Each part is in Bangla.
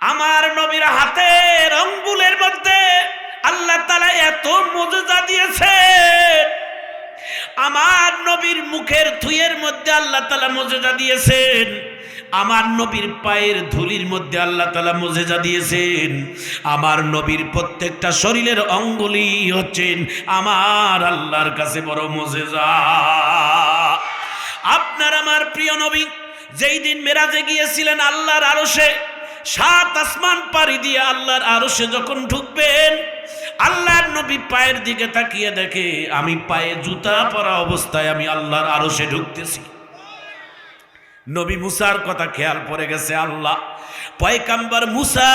আমার নবীর হাতের অঙ্গুলের মধ্যে আল্লাহ তালা এত মজুজা দিয়েছে। আমার নবীর মুখের থুয়ের মধ্যে আল্লাহ তালা মজেজা দিয়েছেন। আমার নবীর পায়ের ধুলির মধ্যে আল্লাহ তালা মজেজা দিয়েছেন। আমার নবীর প্রত্যেকটা শরীরের অঙ্গুলি হচ্ছেন আমার আল্লাহর কাছে বড় মজেজা। আপনার আমার প্রিয় নবী, যেই দিন মেরাজে গিয়েছিলেন আল্লাহর আরশে সাত আসমান পাড়ি দিয়ে আল্লাহর আরশে যখন ঢুকবেন, আল্লাহর নবী পায়ের দিকে তাকিয়ে দেখে, আমি পায়ে জুতা পরা অবস্থায় আমি আল্লাহর আরশে ঢুকতেছি। নবী মুসার কথা খেয়াল পড়ে গেছে আল্লাহ। পয়কাম্বার মুসা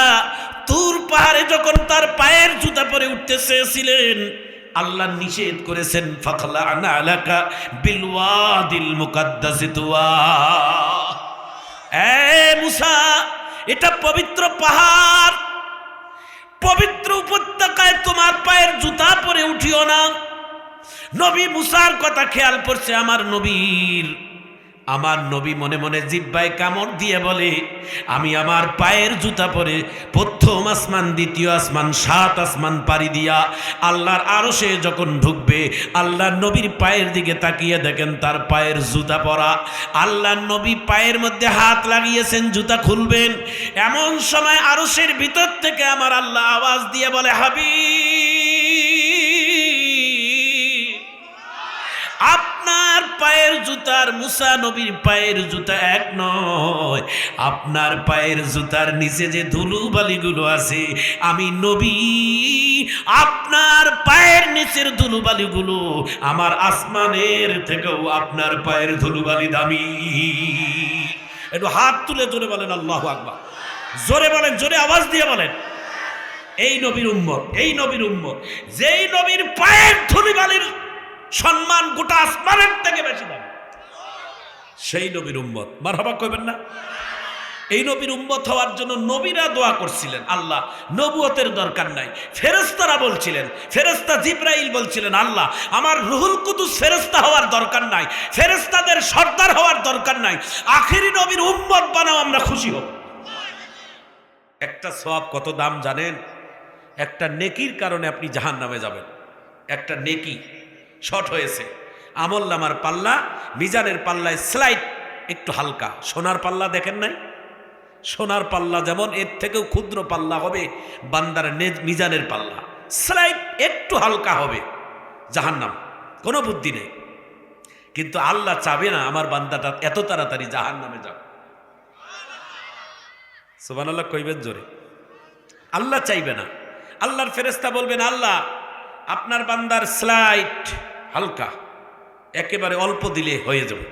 তুর পাহাড়ে যখন তার পায়ের জুতা পরে উঠতে চেয়েছিলেন আল্লাহ নিষেধ করেছেন, ফখলা আনা এলাকা বিলওয়াদিল মুকাদ্দাসি তুয়া। এ মুসা এটা পবিত্র পাহাড়। পবিত্র উপত্যকায় তোমার পায়ের জুতা পরে উঠিও না। নবী মুসার কথা খেয়াল করছে আমার নবীর। আমার নবী মনে মনে জিব্বায় কামড় দিয়ে বলে, আমি আমার পায়ের জুতা পরে প্রথম আসমান, দ্বিতীয় আসমান, সাত আসমান পাড়ি দিয়া আল্লাহর আরও সে যখন ঢুকবে, আল্লাহর নবীর পায়ের দিকে তাকিয়ে দেখেন তার পায়ের জুতা পরা। আল্লাহর নবী পায়ের মধ্যে হাত লাগিয়েছেন, জুতা খুলবেন। এমন সময় আরশের ভিতর থেকে আমার আল্লাহ আওয়াজ দিয়ে বলে হাবি আপনার পায়ের জুতার মুসা নবীর পায়ের জুতা এক নয়। আপনার পায়ের জুতার নিচে যে ধুলু বালিগুলো আছে, আমি নবী, আপনার পায়ের নিচের ধুলু বালিগুলো আমার আসমানের থেকেও আপনার পায়ের ধুলু বালি দামি। একটু হাত তুলে জোরে বলেন, আল্লাহ আকবার। জোরে বলেন, জোরে আওয়াজ দিয়ে বলেন। এই নবীর উম্মত, এই নবীর উম্মত, যেই নবীর পায়ের ধুলি বালির সম্মান গোটা আসমানের থেকে বেশি দাম। সেই নবীর উম্মত। মার হবা কইবেন না? এই নবীর উম্মত হওয়ার জন্য নবীরা দোয়া করছিলেন, আল্লাহ নবুয়তের দরকার নাই। ফেরেস্তারা বলছিলেন ফেরেস্তা জিব্রাইল বলছিলেন, আল্লাহ, আমার রুহুল কুদুস ফেরেস্তা হওয়ার দরকার নাই ফেরেস্তাদের সর্দার হওয়ার দরকার নাই, আখেরি নবীর উম্মত বানাও, আমরা খুশি হব। একটা সব কত দাম জানেন? একটা নেকির কারণে আপনি জাহান নামে যাবেন। একটা নেকি শর্ট হয়েছে। আমল নামার পাল্লা, মিজানের পাল্লায় স্লাইড একটু হালকা। সোনার পাল্লা দেখেন নাই? সোনার পাল্লা যেমন, এর থেকেও ক্ষুদ্র পাল্লা হবে বান্দার মিজানের পাল্লা। স্লাইড একটু হালকা হবে। জাহান্নাম, কোনো বুদ্ধি নেই। কিন্তু আল্লাহ চাবে না আমার বান্দাটা এত তাড়াতাড়ি জাহান নামে যাক। সুবান আল্লাহ কইবেন জোরে। আল্লাহ চাইবে না। আল্লাহর ফেরেস্তা বলবেন, আল্লাহ, আপনার বান্দার স্লাইড হালকা, একেবারে অল্প দিলে হয়ে যাবে।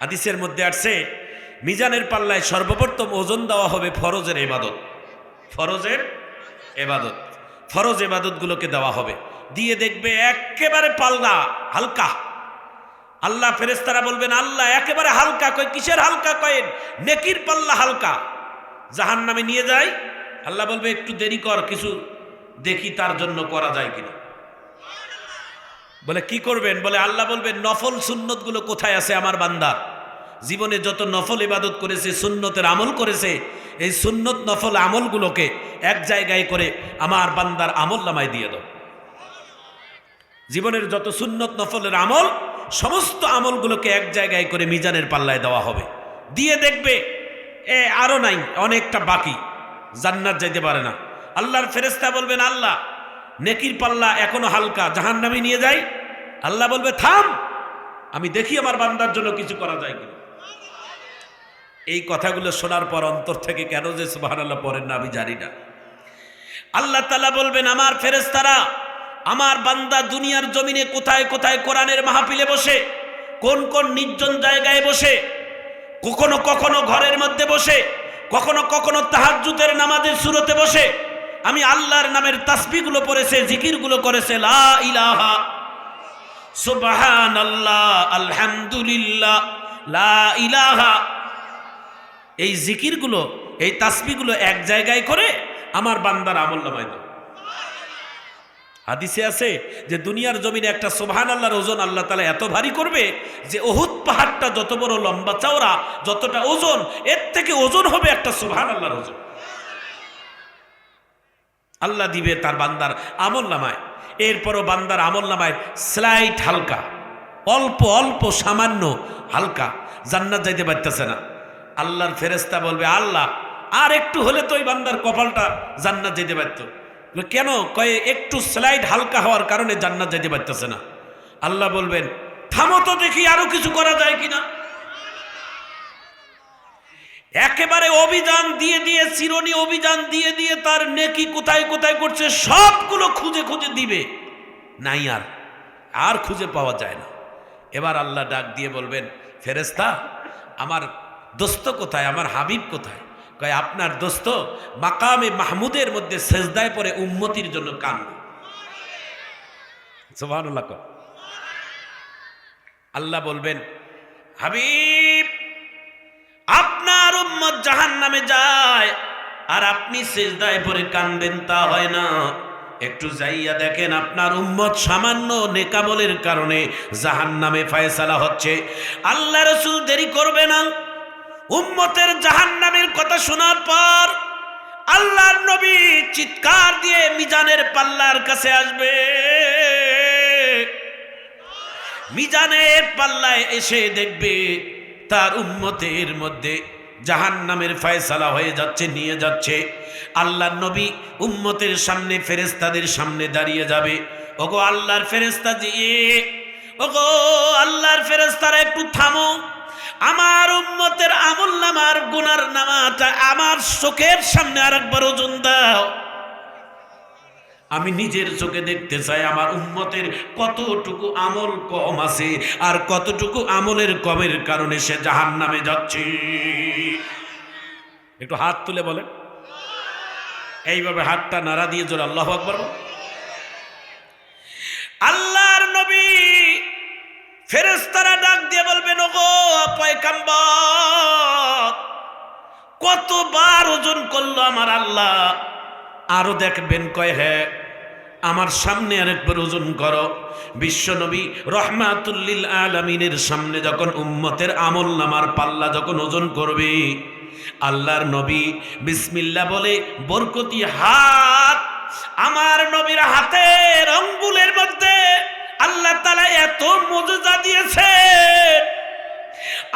হাদিসের মধ্যে আসছে, মিজানের পাল্লায় সর্বপ্রথম ওজন দেওয়া হবে ফরজের এবাদত। ফরজের এবাদত। ফরজ এবাদতগুলোকে দেওয়া হবে। দিয়ে দেখবে একেবারে পাল্লা, হালকা। আল্লাহ ফেরেস্তারা বলবেন, আল্লাহ, একেবারে হালকা কয়, কিসের হালকা কয়েন নেকির পাল্লা হালকা। জাহান নামে নিয়ে যায় আল্লাহ বলবে, একটু দেরি কর, কিছু দেখি তার জন্য করা যায় কিনা। বলে, কি করবেন? বলে, আল্লাহ বলবেন, নফল সুন্নতগুলো কোথায় আছে আমার বান্দা? জীবনে যত নফল ইবাদত করেছে, সুন্নতের আমল করেছে, এই সুন্নত নফল আমলগুলোকে এক জায়গায় করে আমার বান্দার আমল নামায় দিয়ে দাও। জীবনের যত সুন্নত নফলের আমল, সমস্ত আমলগুলোকে এক জায়গায় করে মিজানের পাল্লায় দেওয়া হবে। দিয়ে দেখবে, এ আরও নাই, অনেকটা বাকি। জান্নাত যাইতে পারে না। আল্লাহর ফেরেস্তা বলবেন, আল্লাহ নেকির পাল্লা এখনও হালকা জাহান নামে নিয়ে যাই। আল্লাহ বলবে, থাম, আমি দেখি আমার বান্দার জন্য কিছু করা যায় কিনা। এই কথাগুলো শোনার পর অন্তর থেকে কেন যে সুবাহ আল্লাহ পড়েন না আমি জানি না। আল্লাহ তালা বলবেন, আমার ফেরেস্তারা আমার বান্দা দুনিয়ার জমিনে কোথায় কোথায় কোরআনের মাহফিলে বসে, কোন কোন নির্জন জায়গায় বসে, কখনো কখনো ঘরের মধ্যে বসে, কখনো কখনো তাহাজ্জুদের নামাজের সুরতে বসে আমি আল্লাহর নামের তাসবিগুলো পড়েছে, জিকিরগুলো করেছে, লা ইলাহা। আলহামদুলিল্লাহ, লা ইলাহা। এই জিকিরগুলো, এই এক জায়গায় করে আমার বান্দার আমল নামায় দাও। হাদিসে আছে যে দুনিয়ার জমিনে একটা সোভান আল্লাহর ওজন আল্লাহ তালা এত ভারী করবে যে ওহুদ পাহাড়টা যত বড় লম্বা চওড়া, যতটা ওজন, এর থেকে ওজন হবে একটা সোভান আল্লাহর ওজন। আল্লাহ দিবে তার বান্দার আমল নামায়। এরপরও বান্দার আমল নামায় স্লাইট হালকা, অল্প অল্প, সামান্য হালকা। জান্নাত যাইতে পারতেছে না। আল্লাহর ফেরেস্তা বলবে, আল্লাহ, আর একটু হলে তো ওই বান্দার কপালটা জান্নাত যেতে পারত। কেন? কয়ে, একটু স্লাইড হালকা হওয়ার কারণে জান্নাত যেতে পারতেছে না। আল্লাহ বলবেন, থামো তো দেখি আরও কিছু করা যায় কিনা? একেবারে অভিযান দিয়ে দিয়ে চিরনি অভিযান দিয়ে দিয়ে তার নেকি কোথায় কোথায় করছে, সবগুলো খুঁজে খুঁজে দিবে। নাই আর আর খুঁজে পাওয়া যায় না। এবার আল্লাহ ডাক দিয়ে বলবেন ফেরেস্তা আমার দোস্ত কোথায়? আমার হাবিব কোথায়? কয়, আপনার দোস্ত মাকামে মাহমুদের মধ্যে সেজদায় পরে উন্মতির জন্য কান সুবহানাল্লাহ কর। আল্লাহ বলবেন, হাবিব আপনার উম্মত জাহান নামে যায়, আর আপনি সেজদায় পরে কানবেন তা হয় না। একটু যাইয়া দেখেন আপনার উম্মত সামান্য নেকামলের কারণে জাহান নামে ফায়সালা হচ্ছে। আল্লাহ রসুল দেরি করবে না। উম্মতের জাহান নামের কথা শোনার পর আল্লাহর নবী চিৎকার দিয়ে মিজানের পাল্লার কাছে আসবে। মিজানের পাল্লায় এসে দেখবে তার উম্মতের মধ্যে জাহান নামের ফয়সালা হয়ে যাচ্ছে, নিয়ে যাচ্ছে। আল্লাহ নবী উম্মতের সামনে ফেরেস্তাদের সামনে দাঁড়িয়ে যাবে। ওগো আল্লাহর ফেরেস্তা দিয়ে ওগো আল্লাহর ফেরেস্তারা একটু থামো। আমার উম্মতের আমল নামার গুনার নামাটা আমার চোখের সামনে আরেকবার ওজন দাও। আমি নিজের চোখে দেখতে চাই আমার উম্মতের কতটুকু আমল কম আছে আর কতটুকু আমলের কমের কারণে সে জাহান নামে যাচ্ছে। একটু হাত তুলে বলেন। এইভাবে হাতটা নাড়া দিয়ে জোর আল্লাহ আকবর বল। আল্লাহর নবী ফেরেস্তারা ডাক দিয়ে বলবেন, ওগো পয়কাম্বর কতবার ওজন করল আমার আল্লাহ? আরও দেখবেন কয় হ্যাঁ। আমার সামনে আরেকবার ওজন করো। বিশ্বনবী রহমাতুল্লিল আলমিনের সামনে যখন উম্মতের আমল নামার পাল্লা যখন ওজন করবে, আল্লাহর নবী বিসমিল্লা বলে, বরকতি হাত আমার নবীর হাতের অঙ্গুলের মধ্যে আল্লাহ তালা এত মজুজা দিয়েছেন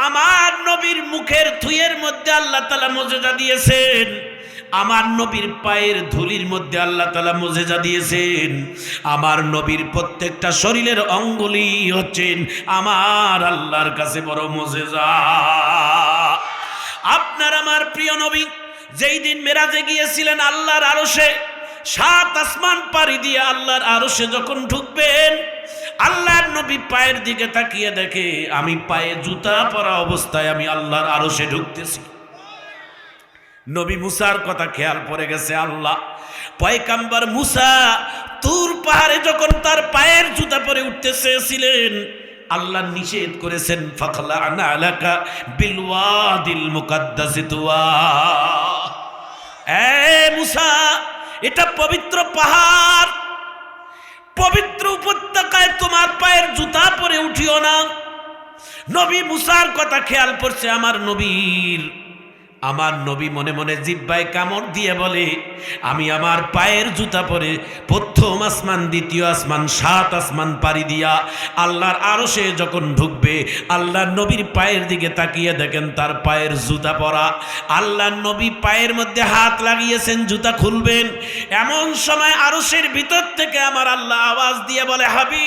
আমার নবীর মুখের থুয়ের মধ্যে আল্লাহ তালা মজেজা দিয়েছেন। আমার নবীর পায়ের ধুলির মধ্যে আল্লাহ তালা মজেজা দিয়েছেন। আমার নবীর প্রত্যেকটা শরীরের অঙ্গুলি হচ্ছেন আমার আল্লাহর কাছে বড় মজেজা। আপনার আমার প্রিয় নবী, যেই দিন মেরাজে গিয়েছিলেন আল্লাহর আরশে, সাত আসমান পাড়ি দিয়ে আল্লাহর আরশে যখন ঢুকবেন, আল্লাহর নবী পায়ের দিকে তাকিয়ে দেখে, আমি পায়ে জুতা পরা অবস্থায় আমি আল্লাহর আরশে ঢুকতেছি। নবী মুসার কথা খেয়াল পড়ে গেছে আল্লাহ। পয়কাম্বার মুসা তুর পাহাড়ে যখন তার পায়ের জুতা পরে উঠতে চেয়েছিলেন আল্লাহ নিষেধ করেছেন, ফখলা আনা এলাকা বিলওয়াদিল মুকাদ্দাসি তুয়া। এ মুসা, এটা পবিত্র পাহাড়। পবিত্র উপত্যকায় তোমার পায়ের জুতা পরে উঠিও না। নবী মুসার কথা খেয়াল পড়ছে আমার নবীর। আমার নবী মনে মনে জিব্বায় কামড় দিয়ে বলে, আমি আমার পায়ের জুতা পরে প্রথম আসমান, দ্বিতীয় আসমান, সাত আসমান পাড়ি দিয়া আল্লাহর আরও সে যখন ঢুকবে, আল্লাহর নবীর পায়ের দিকে তাকিয়ে দেখেন তার পায়ের জুতা পরা। আল্লাহর নবী পায়ের মধ্যে হাত লাগিয়েছেন, জুতা খুলবেন। এমন সময় আরশের ভিতর থেকে আমার আল্লাহ আওয়াজ দিয়ে বলে হাবি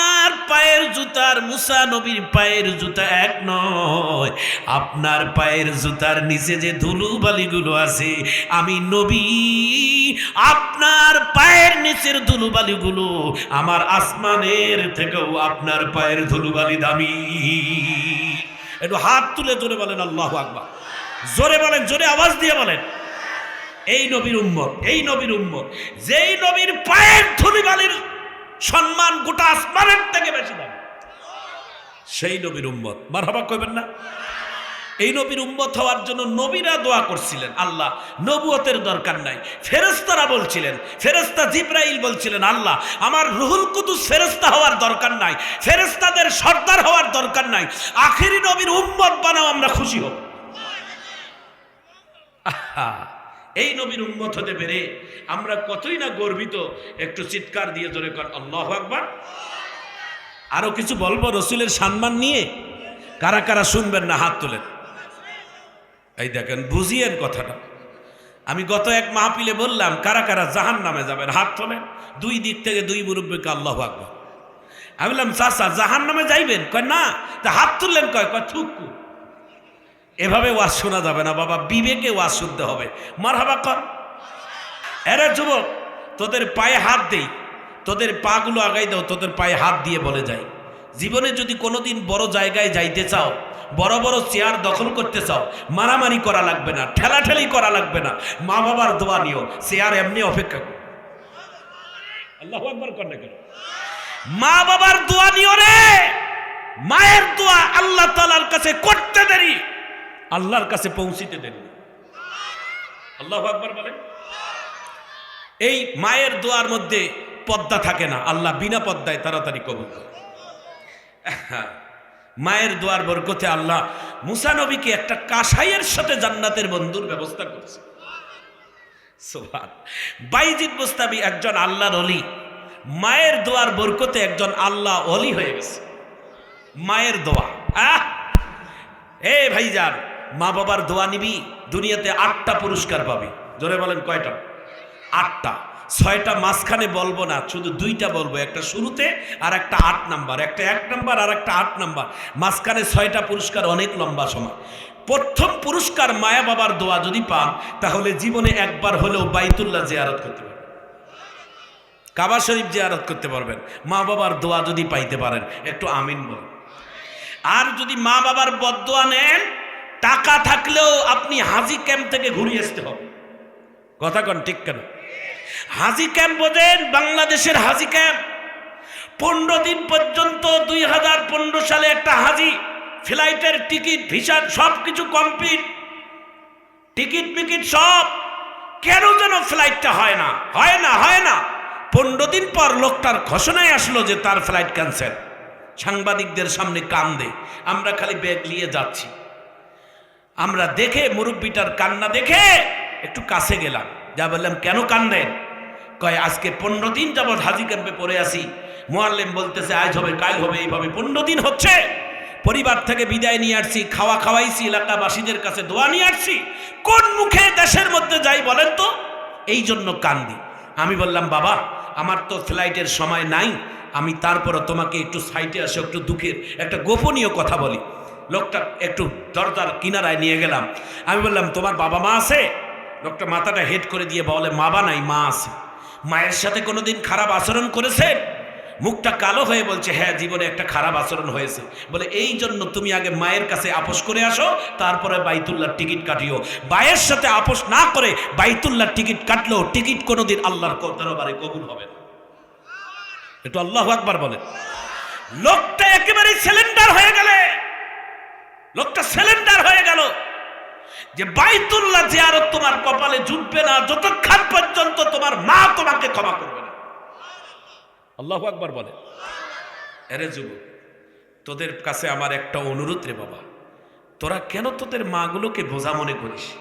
আপনার পায়ের জুতার মুসা নবীর পায়ের জুতা এক নয়। আপনার পায়ের জুতার নিচে যে ধুলু বালিগুলো আছে, আমি নবী, আপনার পায়ের নিচের ধুলু বালিগুলো আমার আসমানের থেকেও আপনার পায়ের ধুলু বালি দামি। একটু হাত তুলে জোরে বলেন, আল্লাহ আকবার। জোরে বলেন, জোরে আওয়াজ দিয়ে বলেন। এই নবীর উম্মত, এই নবীর উম্মত, যেই নবীর পায়ের ধুলি বালির সম্মান গোটা আসমানের থেকে বেশি দাম। সেই নবীর উম্মত। মার হবা কইবেন না? এই নবীর উম্মত হওয়ার জন্য নবীরা দোয়া করছিলেন আল্লাহ নবুয়তের দরকার নাই। ফেরেস্তারা বলছিলেন ফেরেস্তা জিব্রাইল বলছিলেন আল্লাহ আমার রুহুল কুদুস ফেরেস্তা হওয়ার দরকার নাই ফেরেস্তাদের সর্দার হওয়ার দরকার নাই আখেরি নবীর উম্মত বানাও আমরা খুশি হব। আহা, এই নবীর উম্মত হতে পেরে আমরা কতই না গর্বিত, একটু চিৎকার দিয়ে জোরে কর, আল্লাহ আকবার। আরও কিছু বলব রসুলের সম্মান নিয়ে? কারা কারা শুনবেন না, হাত তোলেন। এই দেখেন, বুঝিয়েন কথাটা। আমি গত এক মাহপিলে বললাম, কারা কারা জাহান নামে যাবেন, হাত তোলেন। দুই দিক থেকে দুই মুরব্বীকে আল্লাহ আকবার। আমি বললাম চাষা জাহান নামে যাইবেন? কয়, না। তা হাত তুললেন কয় কয়, থুকু। এভাবে ওয়াজ শোনা যাবে না, বাবা। বিবেকে ওয়াজ শুনতে হবে। মার হাবা কর। এরে যুবক, তোদের পায়ে হাত দেই। তোদের পাগুলো আগাই দাও, তোদের পায়ে হাত দিয়ে বলে যাই। জীবনে যদি কোনোদিন বড় জায়গায় যাইতে চাও, বড় বড় চেয়ার দখল করতে চাও, মারামারি করা লাগবে না, ঠেলাঠেলি করা লাগবে না। মা বাবার দোয়া নিও, চেয়ার এমনি অপেক্ষা করো। আল্লাহ মা বাবার দোয়া নিও রে। মায়ের দোয়া আল্লাহ তালার কাছে করতে দেরি। আল্লাহর কাছে পৌঁছিতে দেন আল্লাহ আকবার বলেন। এই মায়ের দোয়ার মধ্যে পদ্মা থাকে না আল্লাহ বিনা পদ্মায় তাড়াতাড়ি কবুল করে। হ্যাঁ, মায়ের দোয়ার বরকতে আল্লাহ মুসা নবীকে একটা কাসাইয়ের সাথে জান্নাতের বন্ধুর ব্যবস্থা করছে। বাইজিদ মুস্তাবি একজন আল্লাহর অলি মায়ের দোয়ার বরকতে একজন আল্লাহ অলি হয়ে গেছে। মায়ের দোয়া। আহ! এ ভাইজান মা বাবার দোয়া নিবি, দুনিয়াতে আটটা পুরস্কার পাবি। জোরে বলেন কয়টা? আটটা। ছয়টা মাঝখানে বলব না, শুধু দুইটা বলব, একটা শুরুতে আর একটা আট নাম্বার। একটা এক নাম্বার আর একটা আট নাম্বার। মাঝখানে ছয়টা পুরস্কার অনেক লম্বা সময়। প্রথম পুরস্কার মায়া বাবার দোয়া যদি পান, তাহলে জীবনে একবার হলেও বাইতুল্লাহ জিয়ারত করতে পারবেন। কাবা শরীফ জিয়ারত করতে পারবেন। মা বাবার দোয়া যদি পাইতে পারেন, একটু আমিন বল আর যদি মা বাবার বদোয়া নেন টাকা থাকলেও আপনি হাজি ক্যাম্প থেকে ঘুরিয়ে আসতে হবে। কথা কন ঠিক কেন? হাজি ক্যাম্প বোঝেন বাংলাদেশের হাজি ক্যাম্প। পনেরো দিন পর্যন্ত দুই হাজার পনেরো সালে একটা হাজি, ফ্লাইটের টিকিট, ভিসা সব কিছু কমপ্লিট। টিকিট মিকিট সব। কেন যেন ফ্লাইটটা হয় না? হয় না হয় না। পনেরো দিন পর লোকটার ঘোষণায় আসলো যে তার ফ্লাইট ক্যান্সেল। সাংবাদিকদের সামনে কান্দে। আমরা খালি ব্যাগ নিয়ে যাচ্ছি। আমরা দেখে, মুরব্বিটার কান্না দেখে একটু কাছে গেলাম। যা বললাম, কেন কান্দেন? কয়, আজকে পনেরো দিন যাবৎ হাজি ক্যাম্পে পড়ে আসি মোয়াল্লেম বলতেছে, আজ হবে, কাল হবে, এইভাবে পনেরো দিন হচ্ছে। পরিবার থেকে বিদায় নিয়ে আসছি, খাওয়া খাওয়াইছি, এলাকাবাসীদের কাছে দোয়া নিয়ে আসছি। কোন মুখে দেশের মধ্যে যাই বলেন তো? এই জন্য কান্দি। আমি বললাম, বাবা, আমার তো ফ্লাইটের সময় নাই। আমি তারপরও তোমাকে একটু সাইটে আসে, একটু দুঃখের, একটা গোপনীয় কথা বলি। লোকটা একটু দরজার কিনারায় নিয়ে গেলাম। আমি বললাম, তোমার বাবা মা আছে? লোকটা মাথাটা হেড করে দিয়ে বলে, মা নাই মা আছে। মায়ের সাথে কোনোদিন খারাপ আচরণ করেছেন? মুখটা কালো হয়ে বলছে হ্যাঁ জীবনে একটা খারাপ আচরণ হয়েছে। বলে, এই জন্য তুমি আগে মায়ের কাছে আপোষ করে আসো, তারপরে বাইতুল্লাহর টিকিট কাটিও। মায়ের সাথে আপোষ না করে বাইতুল্লাহর টিকিট কাটলেও টিকিট কোনোদিন আল্লাহর দরবারে কবুল হবে না। একটু আল্লাহ আকবার বলে লোকটা একেবারে সিলিন্ডার হয়ে গেলে। লোকটা সিলিন্ডার হয়ে গেল। যে বাইতুল্লাহ জিয়ারত তোমার কপালে জুটবে না, যতক্ষণ পর্যন্ত তোমার মা তোমাকে ক্ষমা করবে না। আল্লাহ আকবার বলে। এরে যুব তোদের কাছে আমার একটা অনুরোধ রে বাবা। তোরা কেন তোদের মাগুলোকে বোঝা মনে করিস?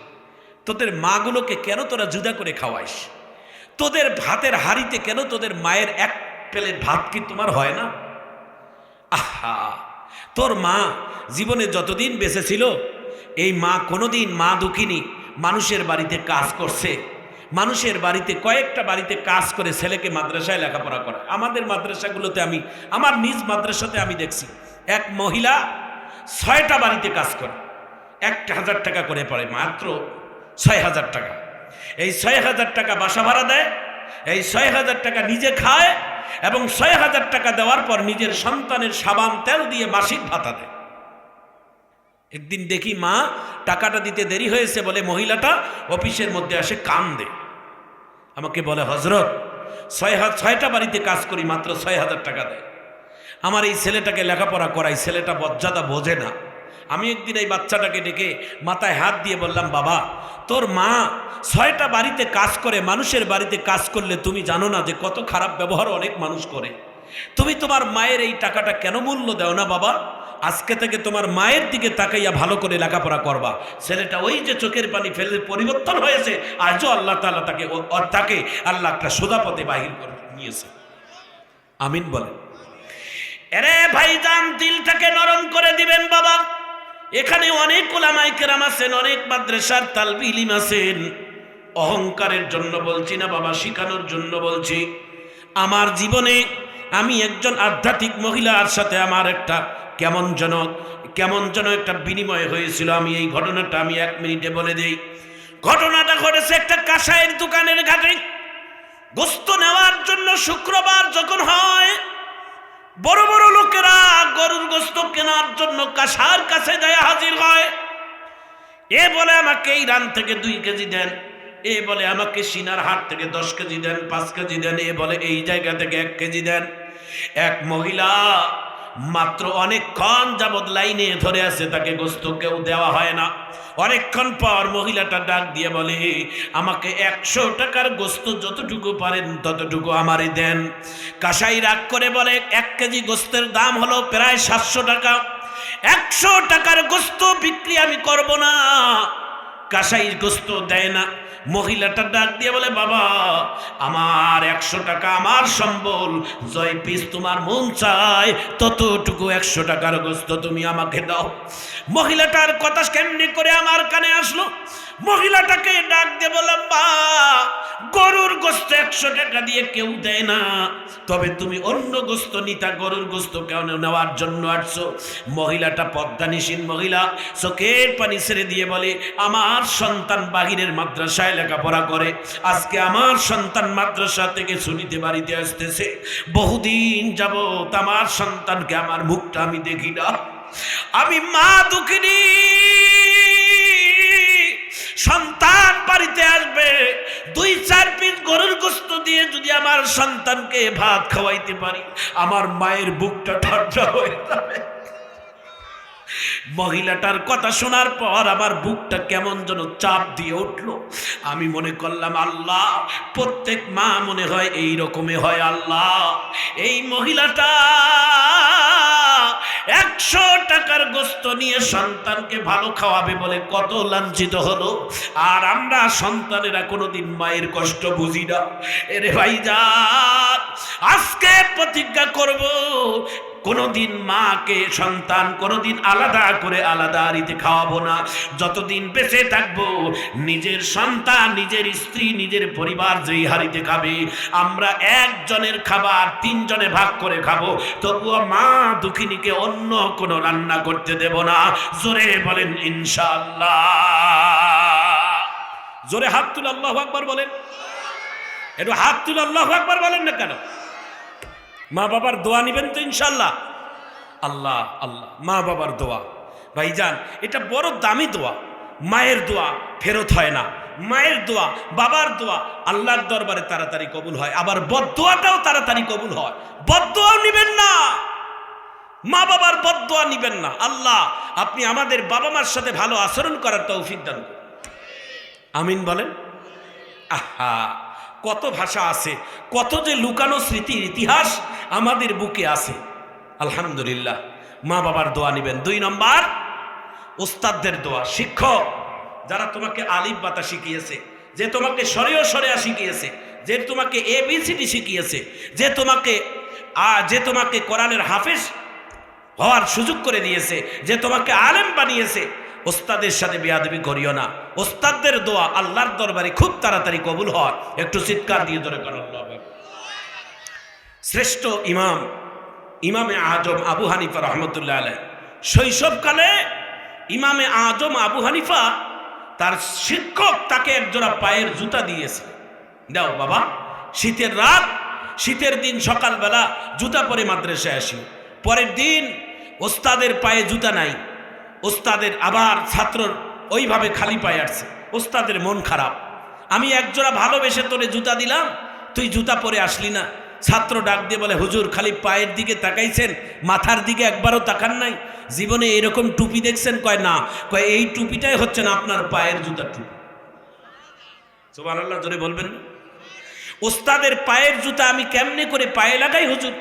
তোদের মাগুলোকে কেন তোরা জুদা করে খাওয়াইস? তোদের ভাতের হাড়িতে কেন তোদের মায়ের এক প্লেট ভাত কি তোমার হয় না? আহা! তোর মা জীবনে যতদিন বেঁচে ছিল, এই মা কোনোদিন মা দুঃখিনী মানুষের বাড়িতে কাজ করছে। মানুষের বাড়িতে, কয়েকটা বাড়িতে কাজ করে ছেলেকে মাদ্রাসায় লেখাপড়া করে আমাদের মাদ্রাসাগুলোতে আমি, আমার নিজ মাদ্রাসাতে আমি দেখছি, এক মহিলা ছয়টা বাড়িতে কাজ করে। একটা হাজার টাকা করে পড়ে, মাত্র ছয় হাজার টাকা। এই ছয় হাজার টাকা বাসা ভাড়া দেয়, এই ছয় হাজার টাকা নিজে খায় এবং ছয় হাজার টাকা দেওয়ার পর নিজের সন্তানের সাবান তেল দিয়ে মাসিক ভাতা দেয়। একদিন দেখি মা টাকাটা দিতে দেরি হয়েছে বলে মহিলাটা অফিসের মধ্যে আসে কান্দে। আমাকে বলে হজরত ছয় হাজার ছয়টা বাড়িতে কাজ করি, মাত্র ছয় হাজার টাকা দেয় আমার এই ছেলেটাকে লেখাপড়া করাই ছেলেটা বজ্জাদা বোঝে না। আমি একদিন এই বাচ্চাটাকে ডেকে মাথায় হাত দিয়ে বললাম, বাবা, তোর মা ছয়টা বাড়িতে কাজ করে, মানুষের বাড়িতে কাজ করলে তুমি জানো না যে কত খারাপ ব্যবহার অনেক মানুষ করে। তুমি তোমার মায়ের এই টাকাটা কেন মূল্য দেও না, বাবা? আজকে থেকে তোমার মায়ের দিকে তাকাইয়া ভালো করে লেখাপড়া করবা। ছেলেটা ওই যে চোখের পানি ফেলে পরিবর্তন হয়েছে, আজও আল্লাহ তাআলা তাকে তাকে আল্লাহ একটা সোজা পথে বাহির করে নিয়েছে। আমিন বলে। এরে ভাইজান, দিলটাকে নরম করে দিবেন, বাবা। এখানে অনেক ওলামাই কেরাম আছেন, অনেক মাদ্রাসার তালবিলিম আছেন। অহংকারের জন্য বলছি না, বাবা, শিখানোর জন্য বলছি। আমার জীবনে আমি একজন আধ্যাত্মিক মহিলার সাথে আমার একটা কেমন যেন কেমন যেন একটা বিনিময় হয়েছিল। আমি এই ঘটনাটা আমি এক মিনিটে বলে দেই। ঘটনাটা ঘটেছে একটা কাঁসাইয়ের দোকানের ঘাটে। গোস্ত নেওয়ার জন্য শুক্রবার যখন হয় বড় বড় লোকেরা গরুর গোস্ত কেনার জন্য কাসার কাছে যায় হাজির হয়। এ বলে আমাকে এই রান থেকে দুই কেজি দেন, এ বলে আমাকে সিনার হাট থেকে দশ কেজি দেন, পাঁচ কেজি দেন, এ বলে এই জায়গা থেকে এক কেজি দেন। এক মহিলা মাত্র অনেকক্ষণ যাবৎ লাইনে ধরে আছে, তাকে গোস্ত কেউ দেওয়া হয় না। অনেকক্ষণ পর মহিলাটা ডাক দিয়ে বলে, আমাকে একশো টাকার গোস্ত যতটুকু পারেন ততটুকু আমারই দেন। কাসাই রাগ করে বলে, এক কেজি গোস্তের দাম হলো প্রায় সাতশো টাকা। একশো টাকার গোস্ত বিক্রি আমি করব না। কাসাই গোস্ত দেয় না। মহিলাটা ডাক দিয়ে বলে, বাবা, আমার একশো টাকা আমার সম্বল। জয় পিস, তোমার মন চায়। ততটুকু একশো টাকার গোস্ত তুমি আমাকে দাও। মহিলাটার কথা কেমনি করে আমার কানে আসলো? মহিলাটাকে ডাক দিয়ে বললাম বা গরুর গোস্ত একশো টাকা দিয়ে কেউ দেয় না। তবে তুমি অন্য গোস্ত নিতা, গরুর গোস্ত কেউ নেওয়ার জন্য আসছো? মহিলাটা পদ্মানিসীন মহিলা, চোখের পানি ছেড়ে দিয়ে বলে, আমার সন্তান বাহিরের মাদ্রাসায় লেখাপড়া করে। আজকে আমার সন্তান মাদ্রাসা থেকে ছুটিতে বাড়িতে আসতেছে। বহুদিন যাবত আমার সন্তানকে আমার মুখটা আমি দেখি না। আমি মা দুঃখিনী। সন্তান বাড়িতে আসবে, দুই চার পিস গরুর গোস্ত দিয়ে যদি আমার সন্তানকে ভাত খাওয়াইতে পারি, আমার মায়ের বুকটা ঠান্ডা হয়ে যাবে। মহিলাটার কথা শোনার পর আমার বুকটা কেমন যেন চাপ দিয়ে উঠল। আমি মনে করলাম, আল্লাহ, প্রত্যেক মা মনে হয় এই রকমে হয় আল্লাহ। এই মহিলাটা একশো টাকার গোস্ত নিয়ে সন্তানকে ভালো খাওয়াবে বলে কত লাঞ্ছিত হলো। আর আমরা সন্তানেরা কোনোদিন মায়ের কষ্ট বুঝি না। এরে ভাই যা আজকে প্রতিজ্ঞা করব কোনোদিন মাকে, সন্তান কোনোদিন আলাদা করে আলাদা আরিতে খাওয়াবো না। যতদিন বেঁচে থাকব, নিজের সন্তান, নিজের স্ত্রী, নিজের পরিবার যেই হারিতে খাবে, আমরা একজনের খাবার তিনজনে ভাগ করে খাব। তবুও মা দুঃখিনীকে অন্য কোনো রান্না করতে দেব না। জোরে বলেন ইনশাল্লাহ জোরে হাত তুলে আল্লাহ আকবার বলেন। একটু হাত তুলে আল্লাহ আকবার বলেন না কেন? মা বাবার দোয়া নিবেন তো ইনশাল্লাহ। আল্লাহ আল্লাহ, মা বাবার দোয়া। ভাইজান, এটা বড় দামি দোয়া। মায়ের দোয়া ফেরত হয় না। মায়ের দোয়া, বাবার দোয়া আল্লাহর দরবারে তাড়াতাড়ি কবুল হয়। আবার বদোয়াটাও তাড়াতাড়ি কবুল হয়। বদোয়াও নিবেন না। মা বাবার বদোয়া নিবেন না। আল্লাহ, আপনি আমাদের বাবা মার সাথে ভালো আচরণ করার তৌফিক দান আমিন বলেন? আহা, কত ভাষা আছে, কত যে লুকানো স্মৃতির ইতিহাস। আমাদের বুকে আছে। আলহামদুলিল্লাহ। মা বাবার দোয়া নিবেন। দুই নম্বর ওস্তাদদের দোয়া। শিক্ষক, যারা তোমাকে আলিফ বাতা শিখিয়েছে, যে তোমাকে সরেও সরেয়া শিখিয়েছে, যে তোমাকে এ বি সিটি শিখিয়েছে, যে তোমাকে যে তোমাকে কোরআনের হাফেজ হওয়ার সুযোগ করে দিয়েছে, যে তোমাকে আলেম বানিয়েছে ওস্তাদের সাথে বেয়াদবি করিও না। ওস্তাদদের দোয়া আল্লাহর দরবারে খুব তাড়াতাড়ি কবুল হয়। একটু চিৎকার দিয়ে ধরে কারণ শ্রেষ্ঠ ইমাম, ইমামে আজম আবু হানিফা রহমতুল্লাহ আলাই শৈশবকালে ইমামে আজম আবু হানিফা তার শিক্ষক তাকে একজোড়া পায়ের জুতা দিয়েছে। দাও বাবা, শীতের রাত, শীতের দিন সকালবেলা জুতা পরে মাদ্রাসায় আসি। পরের দিন ওস্তাদের পায়ে জুতা নাই। ওস্তাদের আবার ছাত্রর ওইভাবে খালি পায়ে আসছে। ওস্তাদের মন খারাপ। আমি একজোড়া ভালোবেসে তোরে জুতা দিলাম, তুই জুতা পরে আসলি না। ছাত্র ডাক দিয়ে বলে, হুজুর, খালি পায়ের দিকে তাকাইছেন, মাথার দিকে একবারও তাকান নাই? জীবনে এরকম টুপি দেখছেন? কয়, না। কয়, এই টুপিটাই হচ্ছে না আপনার পায়ের জুতার টুপি। সোমান আল্লাহ জোরে বলবেন ওস্তাদের পায়ের জুতা আমি কেমনে করে পায়ে লাগাই, হুজুর?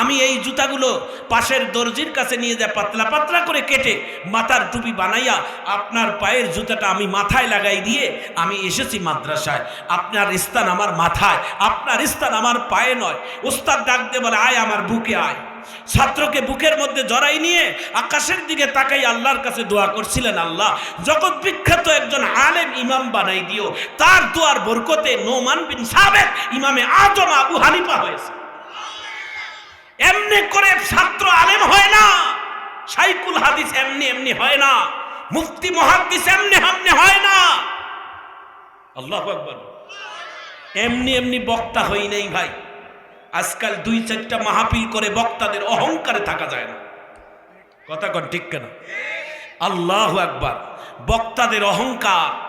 আমি এই জুতাগুলো পাশের দর্জির কাছে নিয়ে যা পাতলা পাতলা করে কেটে মাথার টুপি বানাইয়া আপনার পায়ের জুতাটা আমি মাথায় লাগাই দিয়ে আমি এসেছি মাদ্রাসায়। আপনার স্থান আমার মাথায়, আপনার স্থান আমার পায়ে নয়। ওস্তাদ ডাক দিয়ে বলে, আয় আমার বুকে আয়। ছাত্রকে বুকের মধ্যে জড়াই নিয়ে আকাশের দিকে তাকাই আল্লাহর কাছে দোয়া করছিলেন আল্লাহ। জগৎ বিখ্যাত একজন আলেম ইমাম বানাই দিও। তার দোয়ার বরকতে নোমান বিন সাবেক ইমামে আজম আবু হানিফা হয়েছে। এমনি করে ছাত্র আলেম হয় না। সাইকুল হাদিস এমনি এমনি হয় না। মুফতি মহাদিস এমনি এমনি হয় না। আল্লাহ আকবার। এমনি এমনি বক্তা হই নাই ভাই। আজকাল দুই চারটা মাহফিল করে বক্তাদের অহংকারে থাকা যায় না। কথা কন ঠিক কেন? আল্লাহ একবার বক্তাদের অহংকার।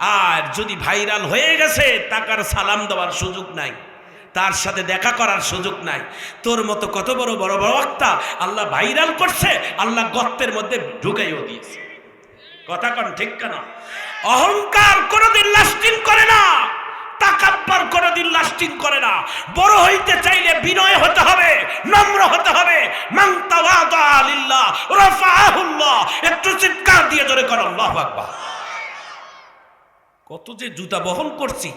আর যদি ভাইরাল হয়ে গেছে তাকার সালাম দেওয়ার সুযোগ নাই। তার সাথে দেখা করার সুযোগ নাই। তোর মতো কত বড় বড় বক্তা আল্লাহ ভাইরাল করছে, আল্লাহ গর্তের মধ্যে ঢুকাইও দিয়েছে। কথা কন ঠিক কেন? অহংকার কোনোদিন লাস্টিং করে না, তাকাব্বার কোনোদিন লাস্টিং করে না। বড় হইতে চাইলে বিনয় হতে হবে, নম্র হতে হবে। একটু চিৎকার দিয়ে জোরে করো, আল্লাহু কত যে জুতা বহন করছি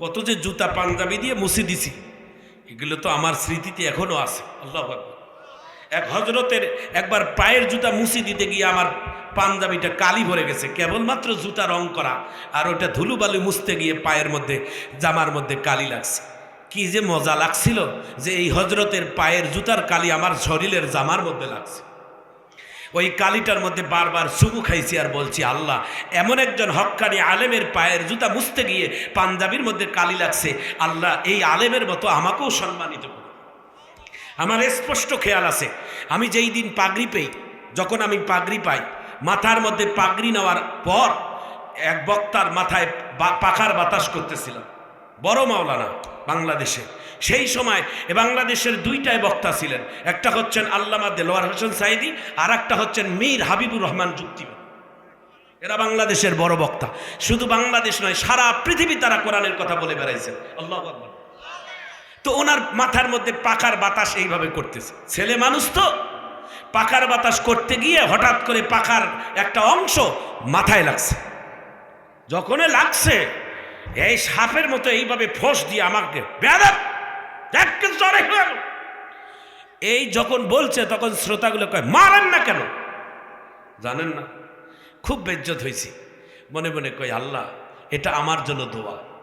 কত যে জুতা পাঞ্জাবি দিয়ে মুছে দিছি, এগুলো তো আমার স্মৃতিতে এখনও আছে। আল্লাহ এক হজরতের একবার পায়ের জুতা মুছি দিতে গিয়ে আমার পাঞ্জাবিটা কালি ভরে গেছে, কেবলমাত্র জুতা রং করা, আর ওটা ধুলুবালু মুছতে গিয়ে পায়ের মধ্যে, জামার মধ্যে কালি লাগছে। কি যে মজা লাগছিল যে এই হজরতের পায়ের জুতার কালি আমার শরীরের জামার মধ্যে লাগছে। ওই কালিটার মধ্যে বারবার চুমু খাইছি আর বলছি, আল্লাহ, এমন একজন হক্কানি আলেমের পায়ের জুতা মুছতে গিয়ে পাঞ্জাবির মধ্যে কালি লাগছে। আল্লাহ, এই আলেমের মতো আমাকেও সম্মানিত আমার স্পষ্ট খেয়াল আছে, আমি যেই দিন পাগড়ি পেই, যখন আমি পাগড়ি পাই, মাথার মধ্যে পাগড়ি নেওয়ার পর এক বক্তার মাথায় পাখার বাতাস করতেছিলাম। বড় মাওলানা বাংলাদেশে। সেই সময় বাংলাদেশের দুইটাই বক্তা ছিলেন। একটা হচ্ছেন আল্লামা দেলোয়ার হোসেন সাইদি আর একটা হচ্ছেন মীর হাবিবুর রহমান যুক্তিবাদ। এরা বাংলাদেশের বড় বক্তা। শুধু বাংলাদেশ নয়, সারা পৃথিবী তারা কোরআনের কথা বলে বেড়াইছেন। আল্লাহ তো ওনার মাথার মধ্যে পাখার বাতাস এইভাবে করতেছে। ছেলে মানুষ তো, পাখার বাতাস করতে গিয়ে হঠাৎ করে পাখার একটা অংশ মাথায় লাগছে। যখনই লাগছে এই সাপের মতো এইভাবে ফোঁস দিয়ে আমাকে। এই যখন বলছে, তখন শ্রোতাগুলো কয়, মারেন না কেন? জানেন না, খুব বেজ্জত হয়েছি। মনে মনে কয়, আল্লাহ, এটা আমার জন্য দোয়া।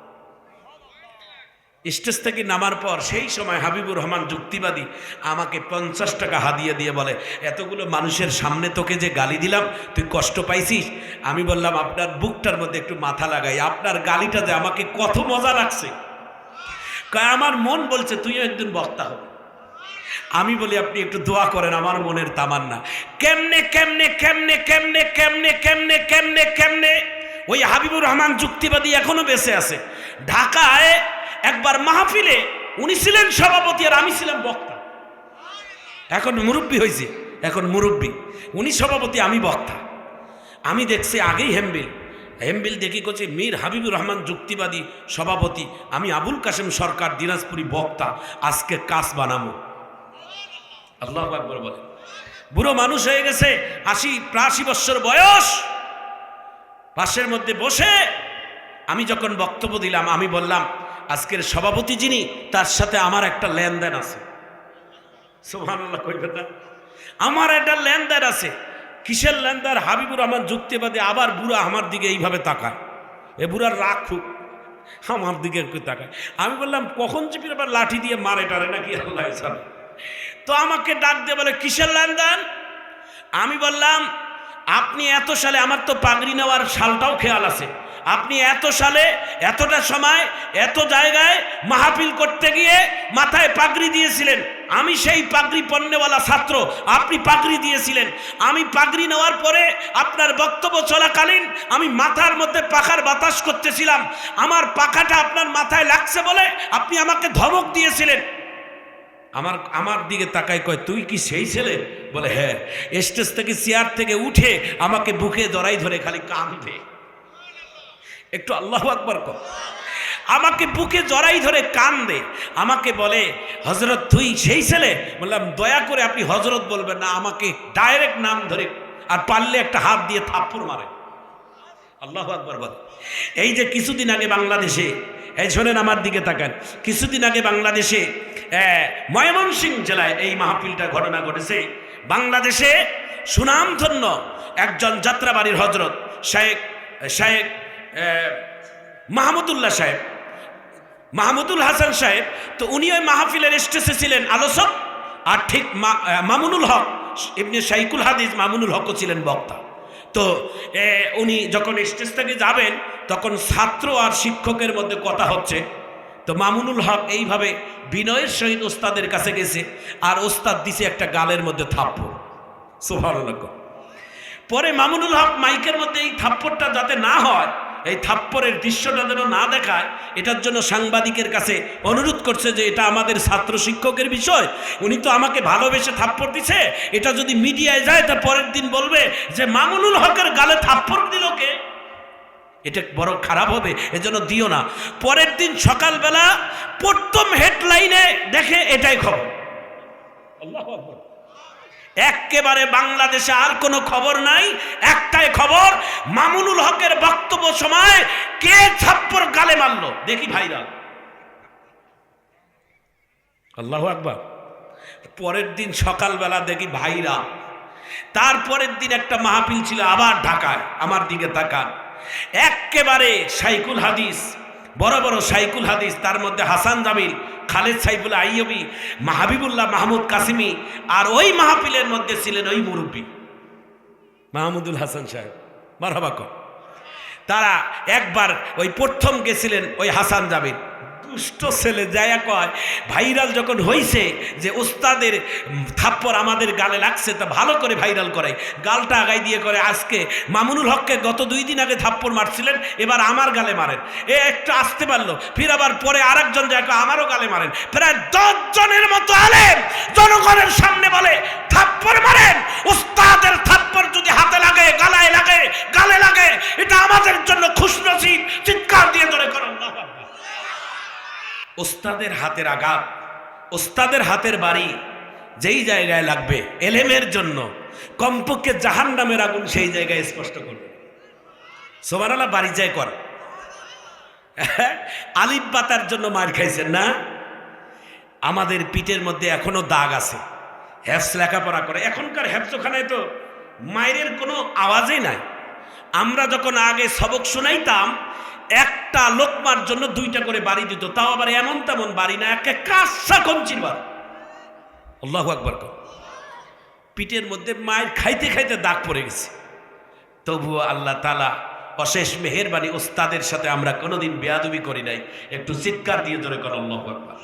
স্টেজ থেকে নামার পর সেই সময় হাবিবুর রহমান যুক্তিবাদী আমাকে পঞ্চাশ টাকা হাদিয়ে দিয়ে বলে, এতগুলো মানুষের সামনে তোকে যে গালি দিলাম, তুই কষ্ট পাইছিস? আমি বললাম, আপনার বুকটার মধ্যে একটু মাথা লাগাই, আপনার গালিটা যে আমাকে কত মজা লাগছে। আমার মন বলছে তুইও একদিন বক্তা হবে আমি বলি, আপনি একটু দোয়া করেন, আমার মনের তামান্না। কেমনে কেমনে কেমনে কেমনে কেমনে কেমনে কেমনে কেমনে? ওই হাবিবুর রহমান যুক্তিবাদী এখনও বেঁচে আছে। ঢাকায় একবার মাহফিলে উনি ছিলেন সভাপতি আর আমি ছিলাম বক্তা। এখন মুরব্বী হয়েছে, এখন মুরব্বী। উনি সভাপতি, আমি বক্তা। আমি দেখছি আগেই হেমবিল। হেমবিল দেখি করছে মীর হাবিবুর রহমান যুক্তিবাদী সভাপতি, আমি আবুল কাসেম সরকার, দিনাজপুরি বক্তা, আজকে কাজ বানাবো। আল্লাহ বলে। বুড়ো মানুষ হয়ে গেছে, আশি, প্রাশি বৎসর বয়স। পাশের মধ্যে বসে আমি যখন বক্তব্য দিলাম, আমি বললাম আজকের সভাপতি যিনি, তার সাথে আমার একটা লেনদেন আছে। সুবহানাল্লাহ কইবেন না আমার একটা লেনদেন আছে। কিসের লেনদেন? হাবিবুর রহমান যুক্তিবাদী, আবার বুড়া আমার দিকে এইভাবে তাকায়। এ বুড়ার রাগ খুব, আমার দিকে তাকায়। আমি বললাম, কখন চেপে আবার লাঠি দিয়ে মারে টারে নাকি? তো আমাকে ডাক দিয়ে বলে, কিসের লেনদেন? আমি বললাম, আপনি এত সালে আমার তো পাগড়ি নেওয়ার সালটাও খেয়াল আছে। আপনি এত সালে, এতটা সময়, এত জায়গায় মাহফিল করতে গিয়ে মাথায় পাগড়ি দিয়েছিলেন। আমি সেই পাগড়ি পণ্যওয়ালা ছাত্র, আপনি পাগড়ি দিয়েছিলেন। আমি পাগড়ি নেওয়ার পরে আপনার বক্তব্য চলাকালীন আমি মাথার মধ্যে পাখার বাতাস করতেছিলাম। আমার পাখাটা আপনার মাথায় লাগছে বলে আপনি আমাকে ধমক দিয়েছিলেন। আমার আমার দিকে তাকায় কয়, তুই কি সেই ছেলে? বলে হ্যাঁ। স্টেজ থেকে, চেয়ার থেকে উঠে আমাকে বুকে জড়াই ধরে খালি কাঁদবে। একটু আল্লাহ আকবর কর। আমাকে বুকে জড়াই ধরে কান্দে। আমাকে বলে হজরত তুই সেই ছেলে? বললাম দয়া করে আপনি হজরত বলবেন না আমাকে ডাইরেক্ট নাম ধরে আর পারলে একটা হাত দিয়ে থাপ্পড় মারে। আল্লাহ আকবর বল। এই যে কিছুদিন আগে বাংলাদেশে এই শোনেন আমার দিকে তাকান কিছুদিন আগে বাংলাদেশে আহ, ময়মনসিংহ জেলায় এই মাহফিলটা ঘটনা ঘটেছে। বাংলাদেশে সুনামধন্য একজন যাত্রাবাড়ির হজরত শেখ শেখ মাহমুদুল্লাহ সাহেব। মাহমুদুল হাসান সাহেব, তো উনি ওই মাহফিলের স্টেজে ছিলেন আলোচক। আর ঠিক মামুনুল হক এমনি শাইকুল হাদিস মামুনুল হকও ছিলেন বক্তা। তো উনি যখন স্টেজ থেকে যাবেন, তখন ছাত্র আর শিক্ষকের মধ্যে কথা হচ্ছে। তো মামুনুল হক এইভাবে বিনয়ের সহিত ওস্তাদের কাছে গেছে, আর ওস্তাদ দিছে একটা গালের মধ্যে থাপ্পড়। সোভারণক পরে মামুনুল হক মাইকের মধ্যে এই থাপ্পড়টা যাতে না হয় এই থাপ্পড়ের দৃশ্যটা যেন না দেখায়, এটার জন্য সাংবাদিকের কাছে অনুরোধ করছে যে এটা আমাদের ছাত্র শিক্ষকের বিষয়। উনি তো আমাকে ভালোবেসে থাপ্পড় দিছে। এটা যদি মিডিয়ায় যায়, তা পরের দিন বলবে যে, মামুনুল হকের গালে থাপ্পড় দিল কে? এটা বড় খারাপ হবে, এজন্য দিও না। পরের দিন সকালবেলা প্রথম হেডলাইনে দেখে এটাই খবর। আল্লাহু। একেবারে বাংলাদেশে আর কোনো খবর নাই। একটাই খবর, মামুনুল হকের বক্তব্য সময় কে ছাপ্পর গালে মারলো? দেখি ভাইরাল। আল্লাহ আকবার। পরের দিন সকালবেলা দেখি ভাইরা তারপরের দিন একটা মাহফিল ছিল আবার ঢাকায়, আমার দিকে তাকান। একেবারে সাইকুল হাদিস, বড় বড় সাইকুল হাদিস, তার মধ্যে হাসান জামিল খালেদ সাইফুল আইয়বি, মাহাবিবুল্লাহ মাহমুদ কাসিমি আর ওই মাহফিলের মধ্যে ছিলেন ওই মুরব্বী। মাহমুদুল হাসান সাহেব মারহাবাক তারা একবার ওই প্রথম গেছিলেন ওই হাসান জামিল দুষ্ট ছেলে যায়া কয় ভাইরাল যখন হইছে যে ওস্তাদের থাপ্পর আমাদের গালে লাগছে তা ভালো করে ভাইরাল করে গালটা আগাই দিয়ে করে আজকে মামুনুল হককে গত দুই দিন আগে থাপ্পড় মারছিলেন এবার আমার গালে মারেন। এ একটু আসতে পারল ফির আবার পরে আরেকজন যায় কয়, আমারও গালে মারেন। প্রায় দশজনের মতো আলেন জনগণের সামনে বলে থাপ্পড় মারেন উস্তাদের থাপ্পড় যদি হাতে লাগে গালায় লাগে ওস্তাদের হাতের আঘাত, ওস্তাদের হাতের বাড়ি যেই জায়গায় লাগবে এলেমের জন্য, কমপক্ষে জাহান নামের আগুন সেই জায়গায় স্পষ্ট করবে। সোমারালা বাড়ি যায় কর। আলিফ পাতার জন্য মার খাইছেন না? আমাদের পিঠের মধ্যে এখনও দাগ আছে। হ্যাপস লেখাপড়া করে। এখনকার হ্যাপসোখানায় তো মায়ের কোনো আওয়াজই নাই। আমরা যখন আগে সবক শোনাইতাম একটা লোকমার জন্য দুইটা করে বাড়ি দিত, তাও আবার এমন তেমন বাড়ি না, একে কাঁচা কমচির বার আল্লাহ আকবর কর। পিঠের মধ্যে মায়ের খাইতে খাইতে দাগ পড়ে গেছে। তবুও আল্লাহ তালা অশেষ মেহেরবানি ওস্তাদের সাথে আমরা কোনোদিন বেয়াদুবি করি নাই। একটু চিৎকার দিয়ে ধরে কর, আল্লাহ আকবার।